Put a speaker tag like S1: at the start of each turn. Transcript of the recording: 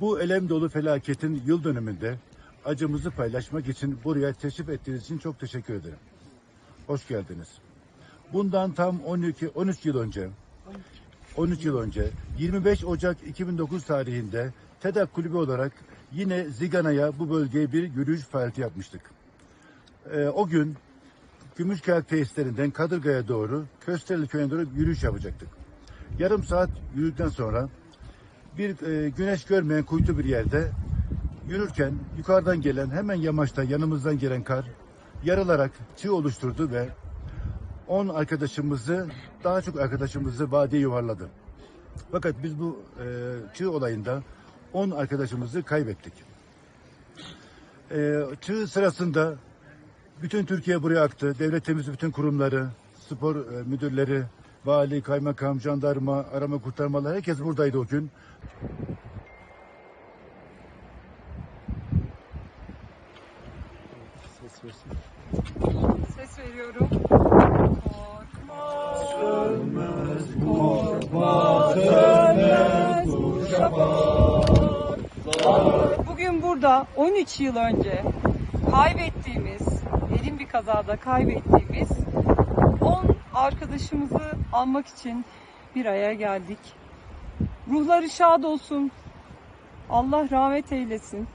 S1: Bu elem dolu felaketin yıl dönümünde acımızı paylaşmak için buraya teşrif ettiğiniz için çok teşekkür ederim. Hoş geldiniz. Bundan tam 12 13 yıl önce 13 yıl önce 25 Ocak 2009 tarihinde TEDAK kulübü olarak yine Zigana'ya bu bölgeye bir yürüyüş faaliyeti yapmıştık. Ee, o gün Gümüşkayak tesislerinden Kadırga'ya doğru Kösterli köyüne doğru yürüyüş yapacaktık. Yarım saat yürüdükten sonra bir e, güneş görmeyen kuytu bir yerde yürürken yukarıdan gelen hemen yamaçta yanımızdan gelen kar yarılarak çığ oluşturdu ve 10 arkadaşımızı daha çok arkadaşımızı vadiye yuvarladı. Fakat biz bu e, çığ olayında 10 arkadaşımızı kaybettik. E, çığ sırasında bütün Türkiye buraya aktı. Devletimiz bütün kurumları, spor e, müdürleri, vali, kaymakam, jandarma, arama kurtarmalar herkes buradaydı o gün.
S2: Ses veriyorum. Bugün burada 13 yıl önce kaybettiğimiz, derin bir kazada kaybettiğimiz 10 arkadaşımızı almak için bir araya geldik. Ruhları şad olsun. Allah rahmet eylesin.